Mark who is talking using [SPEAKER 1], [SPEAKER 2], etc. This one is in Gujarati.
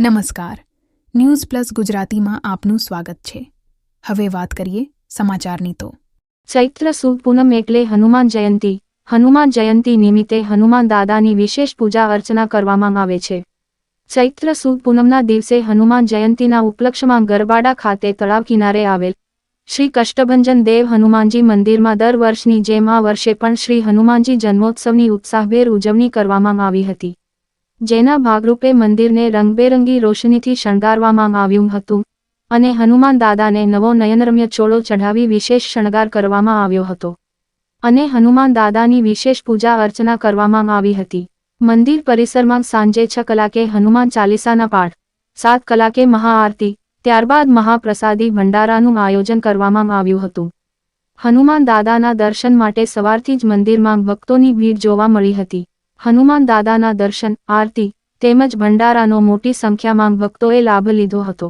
[SPEAKER 1] નમસ્કાર. ન્યૂઝ પ્લસ ગુજરાતીમાં આપનું સ્વાગત છે. હવે વાત કરીએ સમાચારની તો.
[SPEAKER 2] ચૈત્ર સુદ પૂનમ એટલે હનુમાન જયંતી. હનુમાન જયંતી નિમિત્તે હનુમાન દાદાની વિશેષ પૂજા અર્ચના કરવામાં આવે છે. ચૈત્ર સુદ પૂનમના દિવસે હનુમાન જયંતીના ઉપલક્ષમાં ગરબાડા ખાતે તળાવ કિનારે આવેલ શ્રી કષ્ટભંજન દેવ હનુમાનજી મંદિરમાં દર વર્ષની જેમ આ વર્ષે પણ શ્રી હનુમાનજી જન્મોત્સવની ઉત્સાહભેર ઉજવણી કરવામાં આવી હતી. જેના ભાગરૂપે મંદિરને રંગબેરંગી રોશનીથી શણગારવામાં આવ્યું હતું અને હનુમાન દાદાને નવો નયનરમ્ય ચોળો ચઢાવી વિશેષ શણગાર કરવામાં આવ્યો હતો અને હનુમાન દાદાની વિશેષ પૂજા અર્ચના કરવામાં આવી હતી. મંદિર પરિસરમાં સાંજે છ કલાકે હનુમાન ચાલીસાના પાઠ, સાત કલાકે મહાઆરતી, ત્યારબાદ મહાપ્રસાદી ભંડારાનું આયોજન કરવામાં આવ્યું હતું. હનુમાન દાદાના દર્શન માટે સવારથી જ મંદિરમાં ભક્તોની ભીડ જોવા મળી હતી. હનુમાન દાદાના દર્શન આરતી તેમજ ભંડારાનો મોટી સંખ્યામાં ભક્તોએ લાભ લીધો હતો.